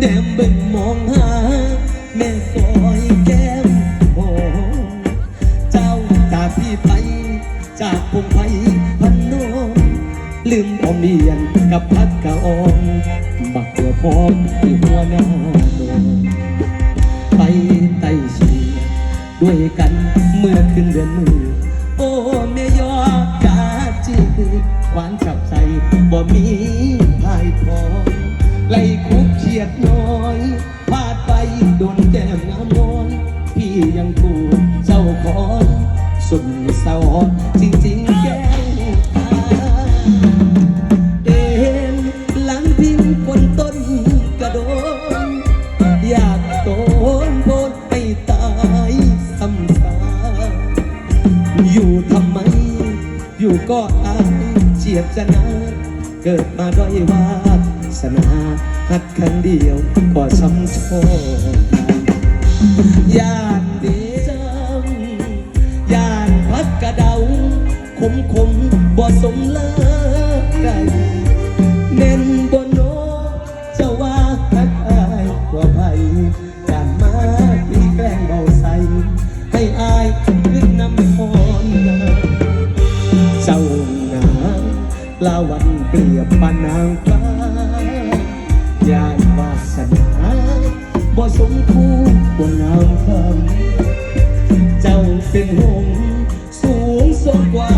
แดมเบิ่มองหา แม่สอยแก้มองเจ้าจาพี่ไป จากผมไปพันนลืมอมเดียนกับพัดกะองบักตัวพร้อมที่หัวหน้าโนไปไต่ชีด้วยกันเมื่อขึ้นเดือนมือ โอ้แม่ยอกาจีหวานจับใจบ่มีพายพอไล่คุก ยดน้อยพาดไปโดนแก้มน้ำนอนพี่ยังถูกเจ้าของสุดสะออนจริงๆแก้วตาเดินหลังพิมพ์คนต้นกระโดนอยากโดนโบนให้ตายซ้ำซากอยู่ทำไม อยู่ก็อายเจียบจะนาเกิดมาด้อยวาสนา หัดครั้งเดียวก็ช้ำโชคยานเดีจำยานพักกระเดาคมคมบ่สมเลิกไก่เน้นบนโนจะว่าหักอายกว่าไผจานมาพี่แกล้งเบาใสให้อายขึ้นน้ำพรเจ้างามลาวันเปรียบปานนาง ง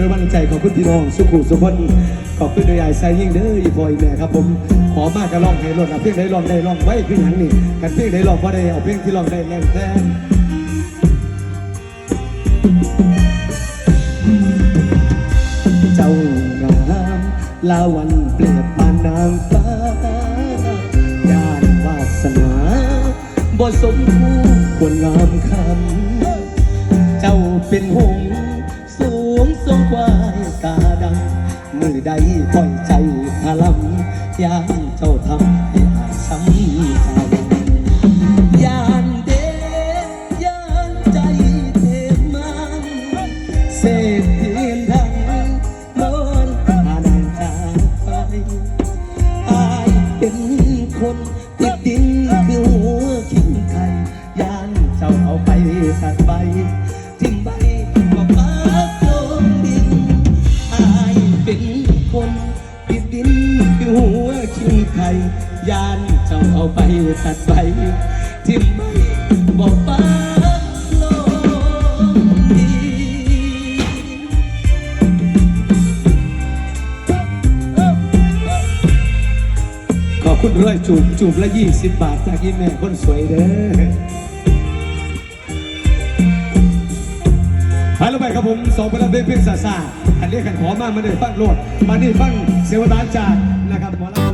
ด้วยวันใจขอบคุณพี่น้องสุขุสุพนขอบคุณด้วยายไซยิ่งเด้ออีพอยแม่ครับผมขอมากกระลองให้รถเอาเพียงได้ลองได้ลองไว้คือหยังนี่กันเพียงได้ลองพอได้เอาเพียงที่ลองได้แรงแท้เจ้างามลาวันเปรียบปานนางฟ้ายานวาสนาบ่สมคู่ควรงามคำเจ้าเป็นหง สูงทรงควายกาดังมือใดปล่อยใจพลัมยาม ทิ้งใบอกปากลงดินขอบคุณด้วยจูบจูบละยี่สิบบาทจากยี่แม่คนสวยเด้อฮัลโหลไปครับผมสองพลังเพลเพลงซาซาอันเรียกกันขอมากมาเดินฟังโลดมานี่ฟังเสวตาจากนะครับหมอลำ